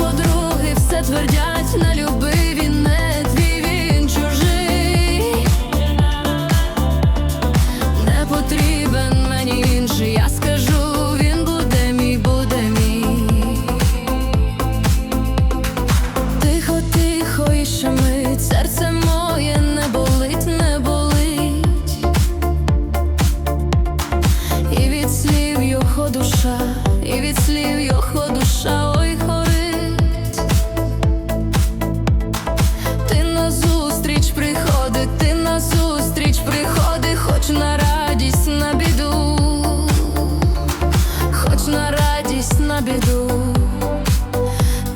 подруги все твердять, не любив він не твій, він чужий. Не потрібен мені інший, я скажу, він буде мій, буде мій. Тихо, тихо, і ще серце моє не болить, не болить. І від слів його душа, і від слів його душа, ой біду,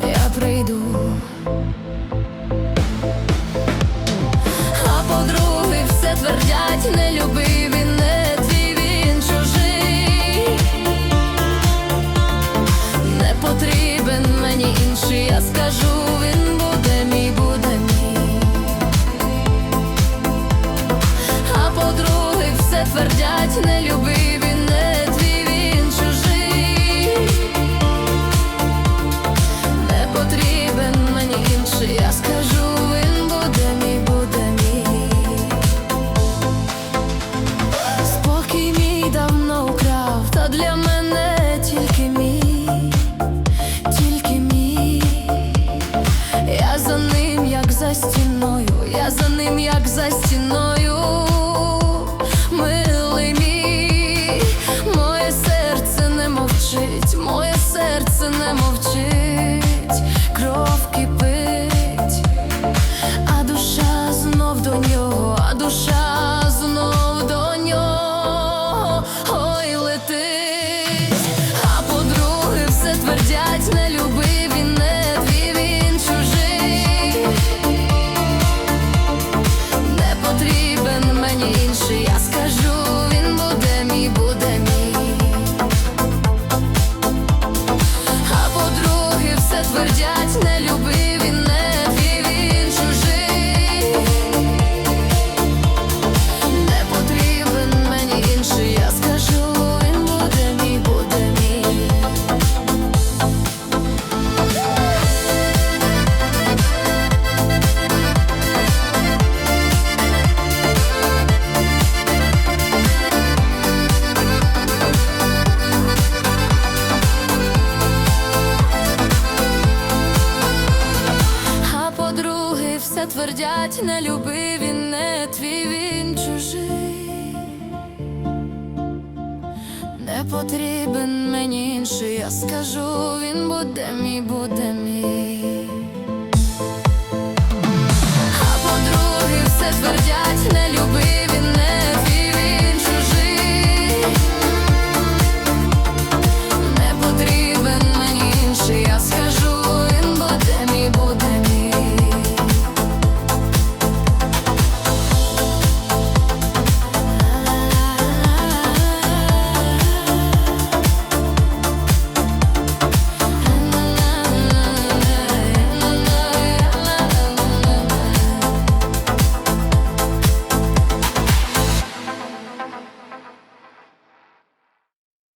я прийду. А подруги все твердять, не любив він не твій, він чужий. Не потрібен мені інший, я скажу, він буде мій, буде мій. А подруги все твердять, не любив моє серце не мовчить, кров кипить, твердять, не любив він не твій, він чужий. Не потрібен мені інший, я скажу, він буде мій, буде мій. А подруги все твердять, не